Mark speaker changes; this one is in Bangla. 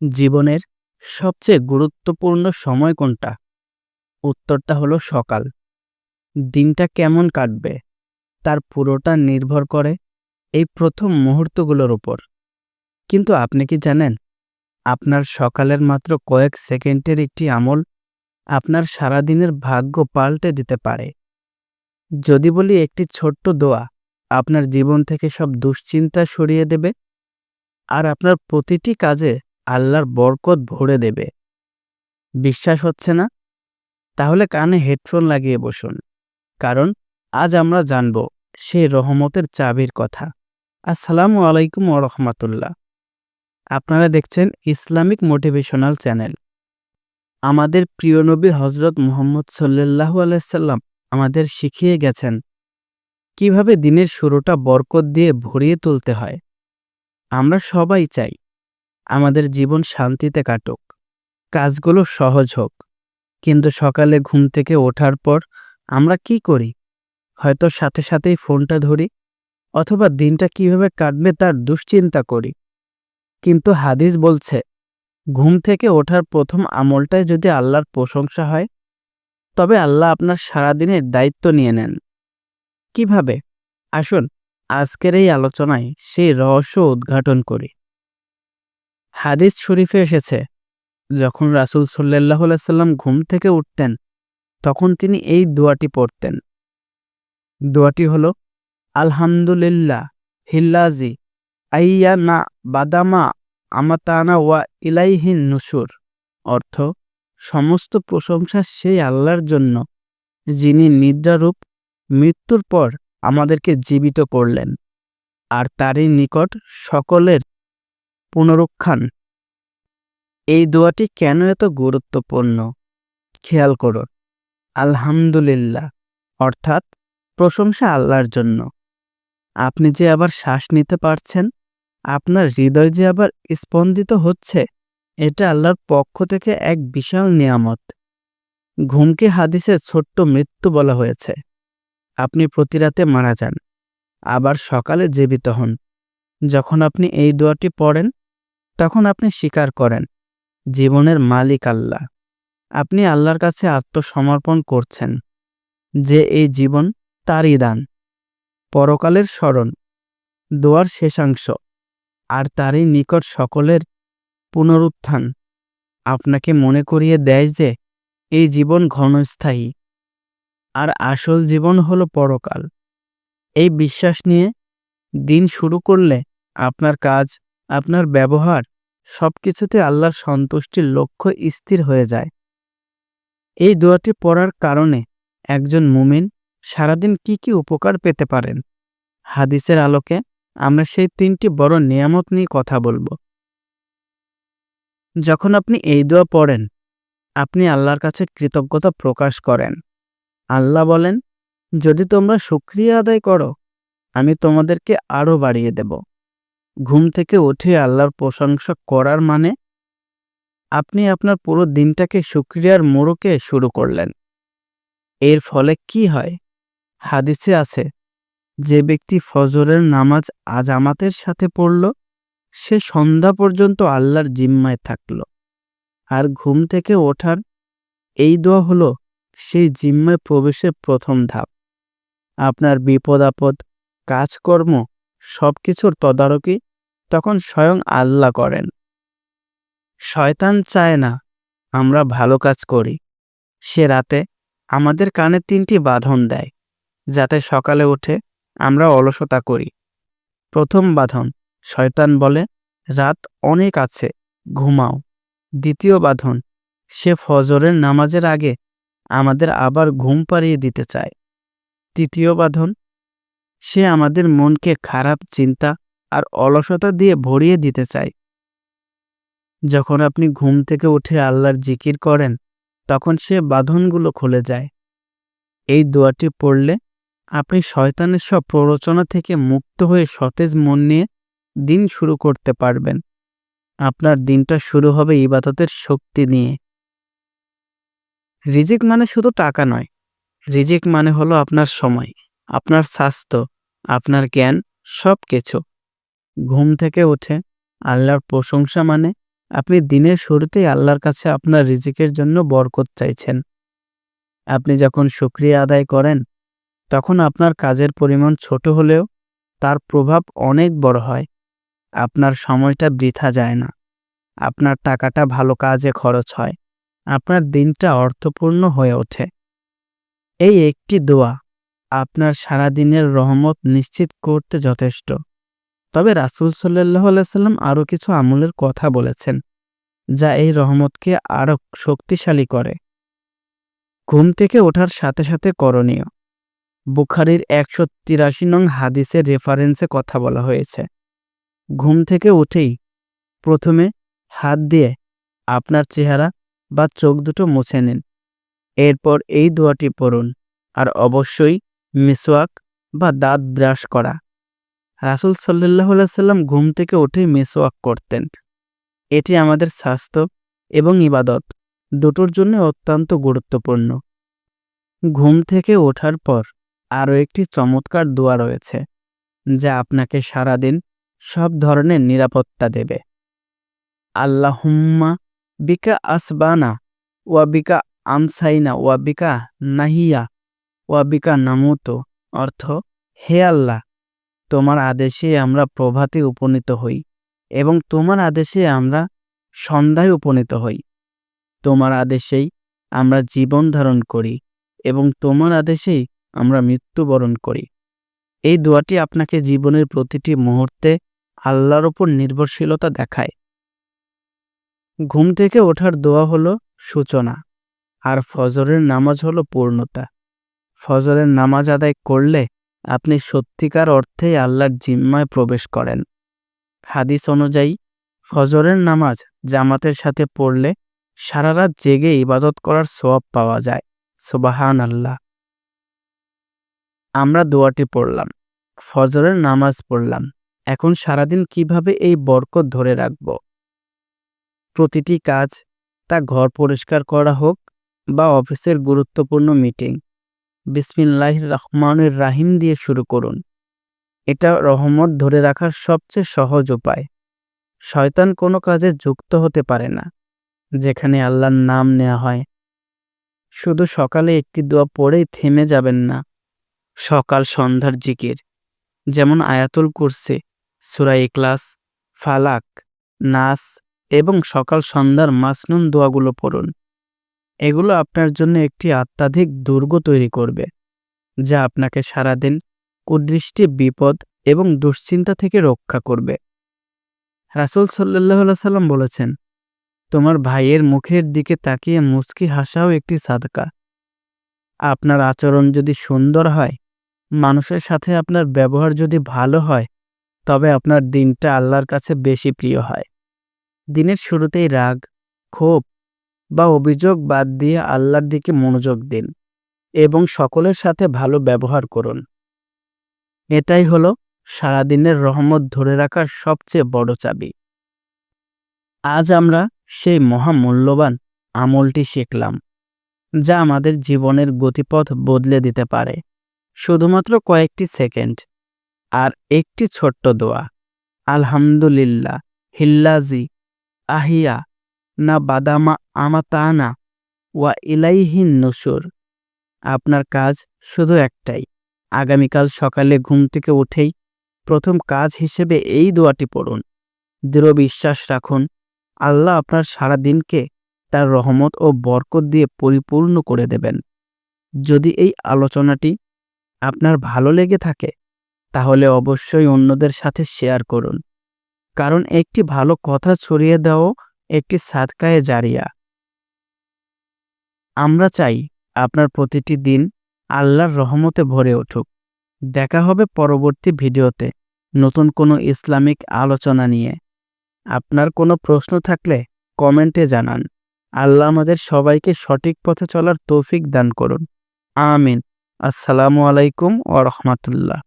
Speaker 1: জীবনের সবচেয়ে গুরুত্বপূর্ণ সময় কোনটা? উত্তরটা হলো সকাল। দিনটা কেমন কাটবে? তার পুরোটা নির্ভর করে এই প্রথম মুহূর্তগুলোর উপর। কিন্তু আপনি কি জানেন, আপনার সকালের মাত্র কয়েক সেকেন্ডের একটি আমল আপনার সারাদিনের ভাগ্য পাল্টে দিতে পারে। যদি বলি একটি ছোট্ট দোয়া আপনার জীবন থেকে সব দুশ্চিন্তা সরিয়ে দেবে, আর আপনার প্রতিটি কাজে আল্লাহর বরকত ভরে দেবে। বিশ্বাস হচ্ছে না? তাহলে কানে হেডফোন লাগিয়ে বসুন, কারণ আজ আমরা জানব সেই রহমতের চাবির কথা। আসসালামু আলাইকুম রহমতুল্লাহ। আপনারা দেখছেন ইসলামিক মোটিভেশনাল চ্যানেল। আমাদের প্রিয় নবী হজরত মুহম্মদ সাল্লাল্লাহু আলাইসাল্লাম আমাদের শিখিয়ে গেছেন কীভাবে দিনের শুরুটা বরকত দিয়ে ভরিয়ে তুলতে হয়। আমরা সবাই চাই আমাদের জীবন শান্তিতে কাটুক। কাজগুলো সহজ হোক। কিন্তু সকালে ঘুম থেকে ওঠার পর আমরা কি করি? হয়তো সাথে সাথেই ফোনটা ধরি, অথবা দিনটা কীভাবে কাটবে তার দুশ্চিন্তা করি। কিন্তু হাদিস বলছে, ঘুম থেকে ওঠার প্রথম আমলটাই যদি আল্লাহর প্রশংসা হয়, তবে আল্লাহ আপনার সারাদিনের দায়িত্ব নিয়ে নেন। কীভাবে? আসুন, আজকের এই আলোচনায় সেই রহস্য উদ্ঘাটন করি। হাদিস শরীফে এসেছে, যখন রাসুল সাল্লাহ সাল্লাম ঘুম থেকে উঠতেন, তখন তিনি এই দোয়াটি পড়তেন। দোয়াটি হল, আলহামদুলিল্লাহ হিল্লাজি আইয়া না বাদামা আমাতানা ওয়া ইলাইহিন নুসুর। অর্থ, সমস্ত প্রশংসা সেই আল্লাহর জন্য, যিনি নিদ্রারূপ মৃত্যুর পর আমাদেরকে জীবিত করলেন, আর তারই নিকট সকলের পুনরুত্থান। এই দোয়াটি কেন এত গুরুত্বপূর্ণ? খেয়াল করুন আলহামদুলিল্লাহ, অর্থাৎ প্রশংসা আল্লাহর জন্য। আপনি যে আবার শ্বাস নিতে পারছেন, আপনার হৃদয় যে আবার স্পন্দিত হচ্ছে, এটা আল্লাহর পক্ষ থেকে এক বিশাল নিয়ামত। ঘুমকে হাদিসে ছোট্ট মৃত্যু বলা হয়েছে। আপনি প্রতি রাতে মারা যান, আবার সকালে জীবিত হন। যখন আপনি এই দোয়াটি পড়েন তখন আপনি স্বীকার করেন, জীবনের মালিক আল্লাহ। আপনি আল্লাহর কাছে আত্মসমর্পণ করছেন, যে এই জীবন তারই দান। পরকালের স্মরণ, দোয়ার শেষাংশ, আর তারই নিকট সকলের পুনরুত্থান। আপনাকে মনে করিয়ে দেয় যে, এই জীবন ঘনস্থায়ী। আর আসল জীবন হলো পরকাল। এই বিশ্বাস নিয়ে দিন শুরু করলে আপনার কাজ আপনার ব্যবহার সব কিছুতে আল্লাহর সন্তুষ্টির লক্ষ্য স্থির হয়ে যায়। এই দোয়াটি পড়ার কারণে একজন মুমিন সারাদিন কি কি উপকার পেতে পারেন? হাদিসের আলোকে আমরা সেই তিনটি বড় নিয়ামত নিয়ে কথা বলব। যখন আপনি এই দোয়া পড়েন, আপনি আল্লাহর কাছে কৃতজ্ঞতা প্রকাশ করেন। আল্লাহ বলেন, যদি তোমরা সুক্রিয়া আদায় করো, আমি তোমাদেরকে আরও বাড়িয়ে দেব। ঘুম থেকে উঠে আল্লাহর প্রশংসা করার মানে আপনি আপনার পুরো দিনটাকে সুক্রিয়ার মোড়কে শুরু করলেন। এর ফলে কি হয়? হাদিসে আছে, যে ব্যক্তি ফজরের নামাজ আজামাতের সাথে পড়ল, সে সন্ধ্যা পর্যন্ত আল্লাহর জিম্মায় থাকল। আর ঘুম থেকে ওঠার এই দোয়া হলো সেই জিম্মায় প্রবেশের প্রথম ধাপ। আপনার বিপদ আপদ, কাজকর্ম সব কিছুর তদারকি তখন স্বয়ং আল্লাহ করেন। শয়তান চায় না, আমরা ভালো কাজ করি। সে রাতে আমাদের কানে তিনটি বাঁধন দেয়, যাতে সকালে উঠে আমরা অলসতা করি। প্রথম বাঁধন, শয়তান বলে, রাত অনেক আছে, ঘুমাও। দ্বিতীয় বাঁধন, সে ফজরের নামাজের আগে আমাদের আবার ঘুম পাড়িয়ে দিতে চায়। তৃতীয় বাঁধন, সে আমাদের মনকে খারাপ চিন্তা আর অলসতা দিয়ে ভরিয়ে দিতে চাই। যখন আপনি ঘুম থেকে উঠে আল্লাহর জিকির করেন, তখন সে বাঁধনগুলো খুলে যায়। এই দোয়াটি পড়লে আপনি শয়তানের সব প্ররোচনা থেকে মুক্ত হয়ে সতেজ মন নিয়ে দিন শুরু করতে পারবেন। আপনার দিনটা শুরু হবে ইবাদতের শক্তি নিয়ে। রিজিক মানে শুধু টাকা নয়। রিজিক মানে হলো আপনার সময়, আপনার স্বাস্থ্য, আপনার জ্ঞান সব কিছু ঘুম থেকে উঠে আল্লাহর প্রশংসা মানে আপনি দিনের শুরুতেই আল্লাহর কাছে আপনার রিজিকের জন্য বরকত চাইছেন। আপনি যখন শুক্রিয়া আদায় করেন, তখন আপনার কাজের পরিমাণ ছোট হলেও তার প্রভাব অনেক বড় হয়। আপনার সময়টা বৃথা যায় না। আপনার টাকাটা ভালো কাজে খরচ হয়। আপনার দিনটা অর্থপূর্ণ হয়ে ওঠে। এই একটি দোয়া আপনার সারাদিনের রহমত নিশ্চিত করতে যথেষ্ট। তবে রাসুল সাল্লাহ আলাইসাল্লাম আরও কিছু আমলের কথা বলেছেন, যা এই রহমতকে আরও শক্তিশালী করে। ঘুম থেকে ওঠার সাথে সাথে করণীয়। বুখারির একশো তিরাশি নং হাদিসের রেফারেন্সে কথা বলা হয়েছে। ঘুম থেকে উঠেই প্রথমে হাত দিয়ে আপনার চেহারা বা চোখ দুটো মুছে নিন। এরপর এই দোয়াটি পড়ুন, আর অবশ্যই মিসওয়াক বা দাঁত ব্রাশ করা। রাসুল সাল্লাহ সাল্লাম ঘুম থেকে উঠেই মিসওয়াক করতেন। এটি আমাদের স্বাস্থ্য এবং ইবাদত দুটোর জন্য অত্যন্ত গুরুত্বপূর্ণ। ঘুম থেকে ওঠার পর আরও একটি চমৎকার দোয়া রয়েছে, যা আপনাকে সারাদিন সব ধরনের নিরাপত্তা দেবে। আল্লাহুম্মা বিকা আসবানা ওয়া বিকা আমসাইনা ওয়া বিকা নাহিয়া ওয়া বিকা নামুতো, অর্থ, হে আল্লাহ তোমার আদেশে আমরা প্রভাতে উপনীত হই এবং তোমার আদেশে আমরা সন্ধ্যায় উপনীত হই। তোমার আদেশেই আমরা জীবন ধারণ করি এবং তোমার আদেশেই আমরা মৃত্যুবরণ করি। এই দোয়াটি আপনাকে জীবনের প্রতিটি মুহূর্তে আল্লাহর ওপর নির্ভরশীলতা দেখায়। ঘুম থেকে ওঠার দোয়া হলো সূচনা, আর ফজরের নামাজ হলো পূর্ণতা। ফজরের নামাজ আদায় করলে আপনি সত্যিকার অর্থেই আল্লাহর জিম্মায় প্রবেশ করেন। হাদিস অনুযায়ী, ফজরের নামাজ জামাতের সাথে পড়লে সারা রাত জেগে ইবাদত করার সোয়াব পাওয়া যায়। সোবাহান আল্লাহ আমরা দোয়াটি পড়লাম, ফজরের নামাজ পড়লাম। এখন সারাদিন কীভাবে এই বরকত ধরে রাখব? প্রতিটি কাজ তা ঘর পরিষ্কার করা হোক বা অফিসের গুরুত্বপূর্ণ মিটিং। বিসমিল্লাহ রহমানের রাহিম দিয়ে শুরু করুন। এটা রহমত ধরে রাখার সবচেয়ে সহজ উপায়। শয়তান কোনো কাজে যুক্ত হতে পারে না, যেখানে আল্লাহর নাম নেওয়া হয়। শুধু সকালে একটি দোয়া পড়েই থেমে যাবেন না। সকাল সন্ধ্যার জিকির, যেমন আয়াতুল কুরসে সুরাই ক্লাস ফালাক, নাস এবং সকাল সন্ধ্যার মাসনুন দোয়াগুলো পড়ুন। এগুলো আপনার জন্য একটি আত্মাধিক দুর্গ তৈরি করবে, যা আপনাকে সারাদিন কুদৃষ্টি, বিপদ এবং দুশ্চিন্তা থেকে রক্ষা করবে। রাসুল সাল্লাহ সাল্লাম বলেছেন, তোমার ভাইয়ের মুখের দিকে তাকিয়ে মুস্কি হাসাও একটি সাদকা। আপনার আচরণ যদি সুন্দর হয়, মানুষের সাথে আপনার ব্যবহার যদি ভালো হয়, তবে আপনার দিনটা আল্লাহর কাছে বেশি প্রিয় হয়। দিনের শুরুতেই রাগ, ক্ষোভ বা অভিযোগ বাদ দিয়ে আল্লাহর দিকে মনোযোগ দিন এবং সকলের সাথে ভালো ব্যবহার করুন। এটাই হলো সারাদিনের রহমত ধরে রাখার সবচেয়ে বড় চাবি। আজ আমরা সেই মহামূল্যবান আমলটি শিখলাম, যা আমাদের জীবনের গতিপথ বদলে দিতে পারে। শুধুমাত্র কয়েকটি সেকেন্ড আর একটি ছোট্ট দোয়া। আলহামদুলিল্লাহ, হিল্লাজি, আহিয়া না বাদামা আমাতানা ওয়া ইলাইহিন নসুর। আপনার কাজ শুধু একটাই, আগামীকাল সকালে ঘুম থেকে উঠেই প্রথম কাজ হিসেবে এই দোয়াটি পড়ুন। দৃঢ় বিশ্বাস রাখুন, আল্লাহ আপনার সারা দিনকে তার রহমত ও বরকত দিয়ে পরিপূর্ণ করে দেবেন। যদি এই আলোচনাটি আপনার ভালো লেগে থাকে, তাহলে অবশ্যই অন্যদের সাথে শেয়ার করুন। কারণ একটি ভালো কথা ছড়িয়ে দেওয়া একটি সাদকায়ে জারিয়া। আমরা চাই আপনার প্রতিটি দিন আল্লাহর রহমতে ভরে উঠুক। দেখা হবে পরবর্তী ভিডিওতে নতুন কোনো ইসলামিক আলোচনা নিয়ে। আপনার কোনো প্রশ্ন থাকলে কমেন্টে জানান। আল্লাহ আমাদের সবাইকে সঠিক পথে চলার তৌফিক দান করুন। আমিন। আসসালামু আলাইকুম ও রহমতুল্লাহ।